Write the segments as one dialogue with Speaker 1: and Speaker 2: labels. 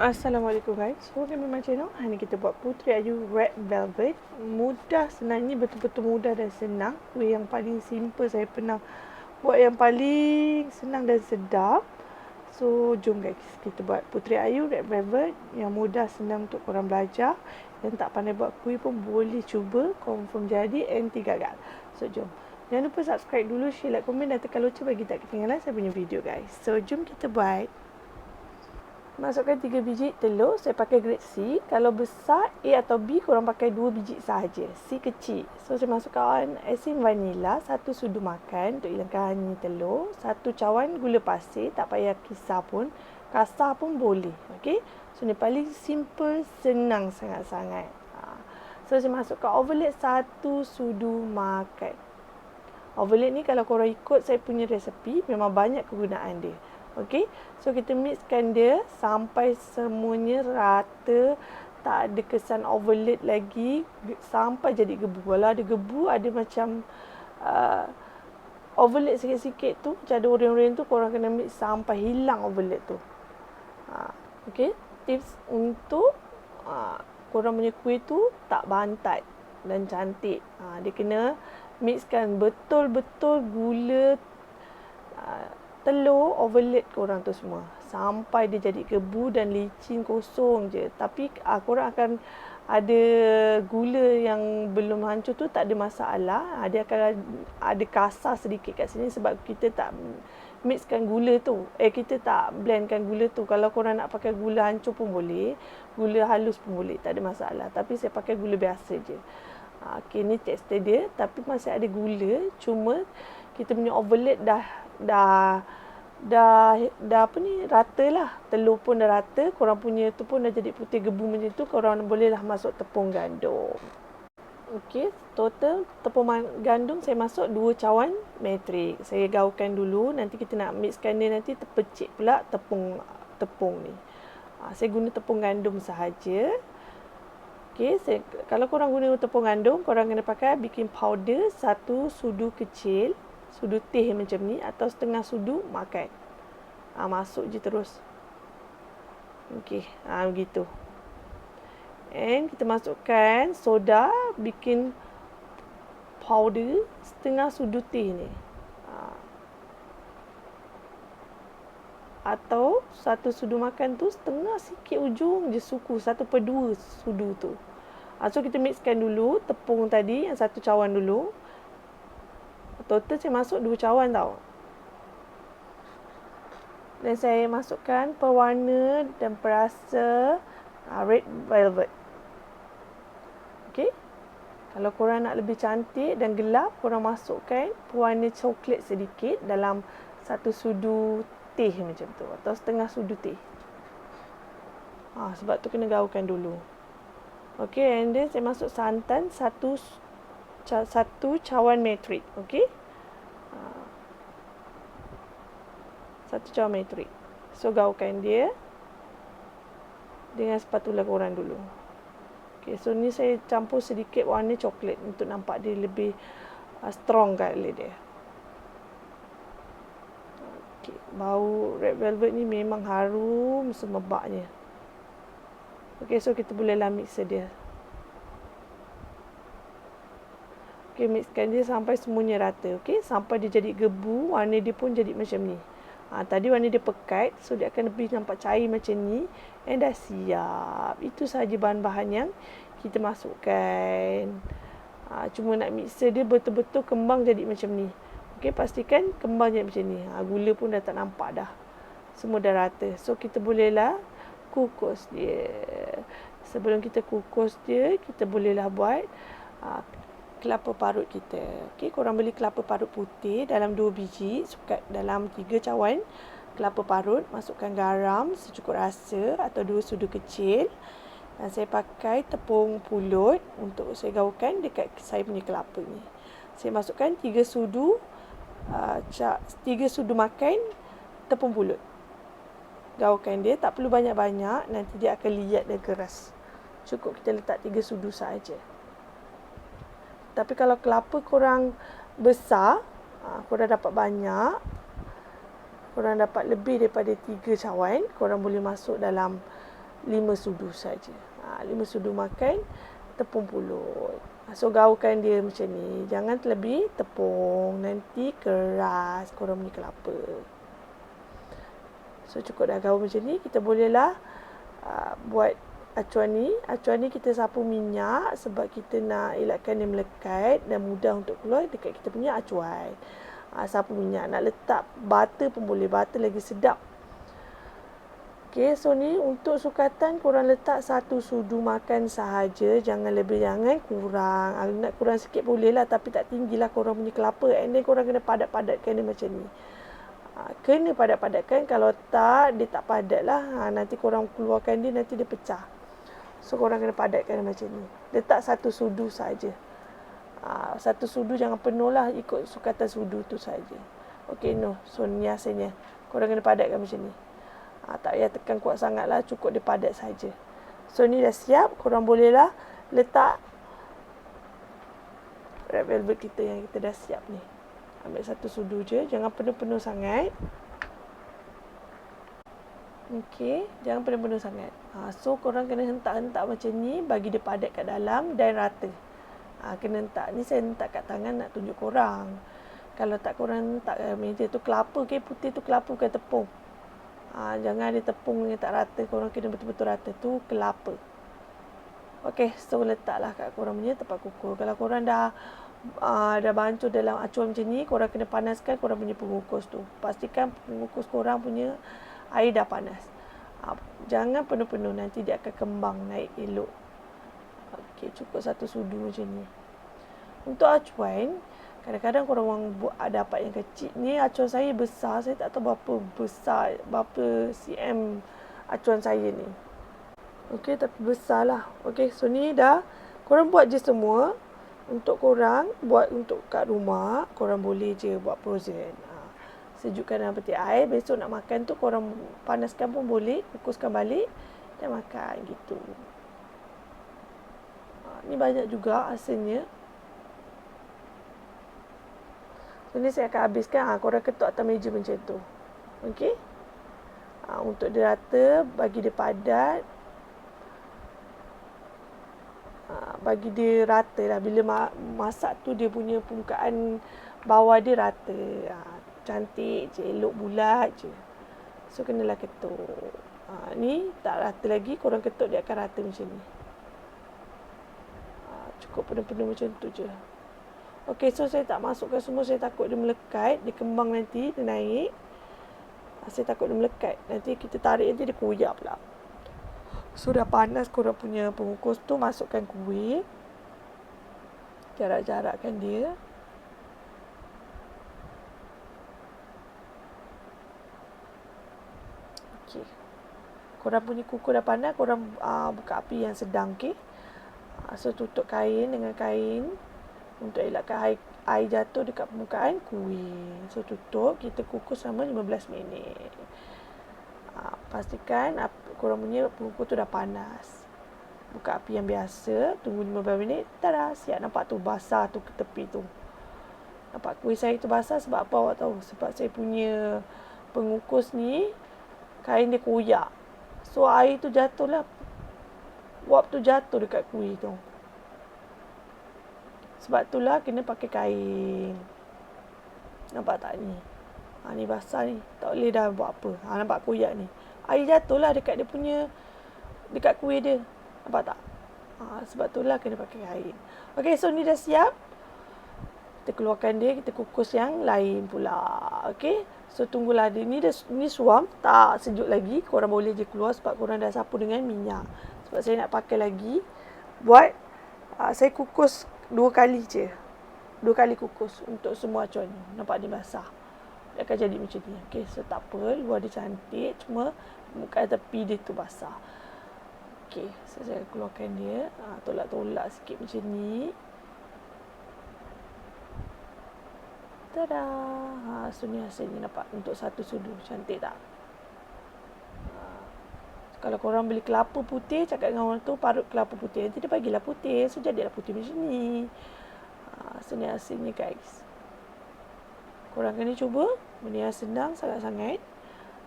Speaker 1: Assalamualaikum guys. So kami macam channel. Hari ni kita buat Putri Ayu Red Velvet. Mudah sebenarnya betul-betul mudah dan senang. Kuih yang paling simple saya pernah buat yang paling senang dan sedap. So jom guys kita buat Putri Ayu Red Velvet yang mudah senang untuk korang belajar. Yang tak pandai buat kuih pun boleh cuba. Confirm jadi and gagal. So jom. Jangan lupa subscribe dulu, share, like, komen dan tekan lonceng bagi tak ketinggalan saya punya video guys. So jom kita buat. Masukkan 3 biji telur. Saya pakai grade C. Kalau besar A atau B, korang pakai 2 biji sahaja. C kecil. So, saya masukkan asin vanila. Satu sudu makan untuk hilangkan telur. Satu cawan gula pasir. Tak payah kisar pun. Kasar pun boleh. Okay. So, ni paling simple, senang sangat-sangat. Ha. So, saya masukkan overload satu sudu makan. Overload ni kalau korang ikut saya punya resepi, memang banyak kegunaan dia. Okey. So kita mixkan dia sampai semuanya rata. Tak ada kesan overload lagi sampai jadi gebu. Kalau ada gebu ada macam uh, overload sikit-sikit tu, macam ada orang-orang tu korang kena mix sampai hilang overload tu. Ha, okey. Tips untuk uh, korang punya kuih tu tak bantat dan cantik. Ha, dia kena mixkan betul-betul gula telur overload korang tu semua. Sampai dia jadi kebu dan licin kosong je. Tapi uh, korang akan ada gula yang belum hancur tu tak ada masalah. Uh, dia akan ada kasar sedikit kat sini sebab kita tak mixkan gula tu. Eh kita tak blendkan gula tu. Kalau korang nak pakai gula hancur pun boleh gula halus pun boleh tak ada masalah. Tapi saya pakai gula biasa je. Uh, okay, ni tekstur dia. Tapi masih ada gula cuma kita punya overload dah dah dah dah apa ni rata lah telur pun dah rata korang punya tu pun dah jadi putih gebu macam tu korang bolehlah masuk tepung gandum Okey, total tepung gandum saya masuk 2 cawan metrik. Saya gaulkan dulu, nanti kita nak mixkan dia nanti terpecik pula tepung tepung ni. Ha, saya guna tepung gandum sahaja. Okey, saya, kalau korang guna tepung gandum, korang kena pakai baking powder satu sudu kecil sudu teh macam ni atau setengah sudu makan. Ha, masuk je terus. Okey, ha, begitu. And kita masukkan soda bikin powder setengah sudu teh ni. Ha. Atau satu sudu makan tu setengah sikit ujung je suku. Satu per dua sudu tu. Ha, so kita mixkan dulu tepung tadi yang satu cawan dulu. Total saya masuk dua cawan tau. Dan saya masukkan pewarna dan perasa uh, red velvet. Okey. Kalau korang nak lebih cantik dan gelap, korang masukkan pewarna coklat sedikit dalam satu sudu teh macam tu. Atau setengah sudu teh. Ha, sebab tu kena gaulkan dulu. Okey, and then saya masuk santan satu satu cawan metrik. Okey. Satu cawan metrik. So gaulkan dia dengan spatula korang dulu. Okay, so ni saya campur sedikit warna coklat untuk nampak dia lebih uh, strong kali dia. Okay, bau red velvet ni memang harum semebaknya. Okay, so kita bolehlah mixer dia. Okay, mixkan dia sampai semuanya rata. Okay, sampai dia jadi gebu, warna dia pun jadi macam ni. Ha, tadi warna dia pekat so dia akan lebih nampak cair macam ni and dah siap. Itu sahaja bahan-bahan yang kita masukkan. Ha, cuma nak mixer dia betul-betul kembang jadi macam ni. Okey pastikan kembang jadi macam ni. Ha, gula pun dah tak nampak dah. Semua dah rata. So kita bolehlah kukus dia. Sebelum kita kukus dia, kita bolehlah buat ha, kelapa parut kita. Okey, korang beli kelapa parut putih dalam 2 biji, suka dalam 3 cawan kelapa parut, masukkan garam secukup rasa atau 2 sudu kecil. Dan saya pakai tepung pulut untuk saya gaulkan dekat saya punya kelapa ni. Saya masukkan 3 sudu uh, 3 sudu makan tepung pulut. Gaulkan dia, tak perlu banyak-banyak, nanti dia akan liat dan keras. Cukup kita letak 3 sudu saja. Tapi kalau kelapa korang besar, ha, korang dapat banyak, korang dapat lebih daripada tiga cawan, korang boleh masuk dalam lima sudu saja. Ha, lima sudu makan tepung pulut. Ha, so gaulkan dia macam ni. Jangan terlebih tepung. Nanti keras korang punya kelapa. So cukup dah gaul macam ni. Kita bolehlah uh, buat acuan ni. Acuan ni kita sapu minyak sebab kita nak elakkan dia melekat dan mudah untuk keluar dekat kita punya acuan. Uh, sapu minyak. Nak letak butter pun boleh. Butter lagi sedap Okey, so ni untuk sukatan korang letak satu sudu makan sahaja. Jangan lebih, jangan kurang. Kalau nak kurang sikit boleh lah tapi tak tinggi lah korang punya kelapa. And then korang kena padat-padatkan dia macam ni. Ha, kena padat-padatkan. Kalau tak, dia tak padat lah. Ha, nanti korang keluarkan dia, nanti dia pecah. So korang kena padatkan macam ni. Letak satu sudu saja. Ha, satu sudu jangan penuh lah ikut sukatan sudu tu saja. Okey, no. So ni hasilnya. Korang kena padatkan macam ni. Ha, tak payah tekan kuat sangat lah. Cukup dia padat saja. So ni dah siap. Korang bolehlah letak red velvet kita yang kita dah siap ni. Ambil satu sudu je. Jangan penuh-penuh sangat. Okey. Jangan penuh-penuh sangat. Ha, so korang kena hentak-hentak macam ni. Bagi dia padat kat dalam dan rata. Ha, kena hentak. Ni saya hentak kat tangan nak tunjuk korang. Kalau tak korang hentak kat meja tu kelapa. Okay? Putih tu kelapa bukan tepung. Ha, jangan ada tepung yang tak rata. Korang kena betul-betul rata. Tu kelapa. Okey, so letaklah kat korang punya tempat kukur. Kalau korang dah uh, dah bancuh dalam acuan macam ni, korang kena panaskan korang punya pengukus tu. Pastikan pengukus korang punya air dah panas. Uh, jangan penuh-penuh, nanti dia akan kembang naik elok. Okey, cukup satu sudu macam ni. Untuk acuan, Kadang-kadang korang orang buat dapat yang kecil. Ni acuan saya besar. Saya tak tahu berapa besar, berapa cm acuan saya ni. Okey, tapi besar lah. Okey, so ni dah. Korang buat je semua. Untuk korang, buat untuk kat rumah, korang boleh je buat frozen. Sejukkan dalam peti air. Besok nak makan tu, korang panaskan pun boleh. Kukuskan balik dan makan gitu. Ha, ni banyak juga asalnya. So ni saya akan habiskan. Ha, korang ketuk atas meja macam tu. Okey. Ha, untuk dia rata, bagi dia padat. Ha, bagi dia rata lah. Bila ma- masak tu dia punya permukaan bawah dia rata. Ha, cantik je, elok bulat je. So kenalah ketuk. Ha, ni tak rata lagi. Korang ketuk dia akan rata macam ni. Ha, cukup penuh-penuh macam tu je. Okey, so saya tak masukkan semua. Saya takut dia melekat. Dia kembang nanti, dia naik. Ah, saya takut dia melekat. Nanti kita tarik nanti dia koyak pula. So dah panas korang punya pengukus tu. Masukkan kuih. Jarak-jarakkan dia. Okey. Korang punya kuku dah panas. Korang uh, buka api yang sedang. Okay. Uh, so tutup kain dengan kain untuk elakkan air, air jatuh dekat permukaan kuih. So tutup, kita kukus selama 15 minit. Ha, pastikan korang punya pengukus tu dah panas. Buka api yang biasa, tunggu 15 minit, tada, siap nampak tu basah tu ke tepi tu. Nampak kuih saya tu basah sebab apa awak tahu? Sebab saya punya pengukus ni, kain dia koyak. So air tu jatuh lah. Wap tu jatuh dekat kuih tu. Sebab itulah kena pakai kain. Nampak tak ni? Ha, ni basah ni. Tak boleh dah buat apa. Ha, nampak koyak ni. Air jatuh lah dekat dia punya, dekat kuih dia. Nampak tak? Ha, sebab itulah kena pakai kain. Okay, so ni dah siap. Kita keluarkan dia, kita kukus yang lain pula. Okay, so tunggulah dia. Ni, dah, ni suam, tak sejuk lagi. Korang boleh je keluar sebab korang dah sapu dengan minyak. Sebab saya nak pakai lagi. Buat, uh, saya kukus dua kali je. Dua kali kukus untuk semua acuan. Nampak dia basah. Dia akan jadi macam ni. Okay, so tak apa. Luar dia cantik. Cuma muka tepi dia tu basah. Okay, so saya keluarkan dia. Ha, tolak-tolak sikit macam ni. Tada! Ha, so ni hasilnya nampak untuk satu sudu. Cantik tak? Kalau korang beli kelapa putih, cakap dengan orang tu parut kelapa putih. Nanti dia bagilah putih. So, jadilah putih macam ni. Ha, so, ni hasilnya guys. Korang kena cuba. Benda yang senang sangat-sangat.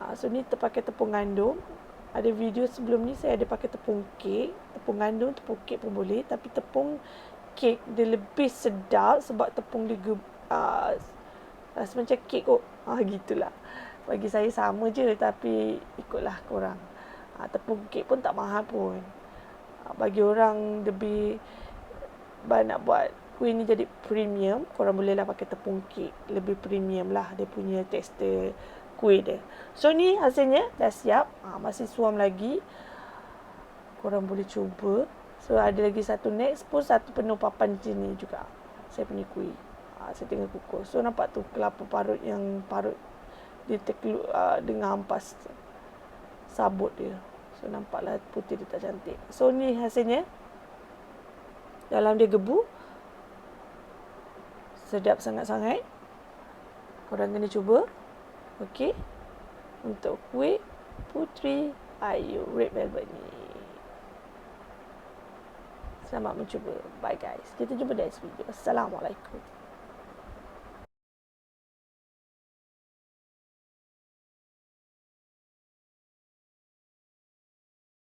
Speaker 1: Ha, so, ni terpakai tepung gandum. ada video sebelum ni saya ada pakai tepung kek. Tepung gandum, tepung kek pun boleh. Tapi tepung kek dia lebih sedap sebab tepung dia uh, rasa macam kek kot. Ah, gitulah. Bagi saya sama je tapi ikutlah korang. Uh, tepung kek pun tak mahal pun. Uh, bagi orang lebih nak buat kuih ni jadi premium, korang bolehlah pakai tepung kek. Lebih premium lah dia punya tekstur kuih dia. So ni hasilnya dah siap. Ha, masih suam lagi. Korang boleh cuba. So ada lagi satu next pun satu penuh papan macam ni juga. Saya punya kuih. Ha, saya tengah kukus. So nampak tu kelapa parut yang parut dia terkelu, uh, dengan ampas sabut dia. So nampaklah putih dia tak cantik. So ni hasilnya. Dalam dia gebu. Sedap sangat-sangat. Korang kena cuba. Okey. Untuk kuih Putri Ayu Red Velvet ni. Selamat mencuba. Bye guys. Kita jumpa next video. Assalamualaikum.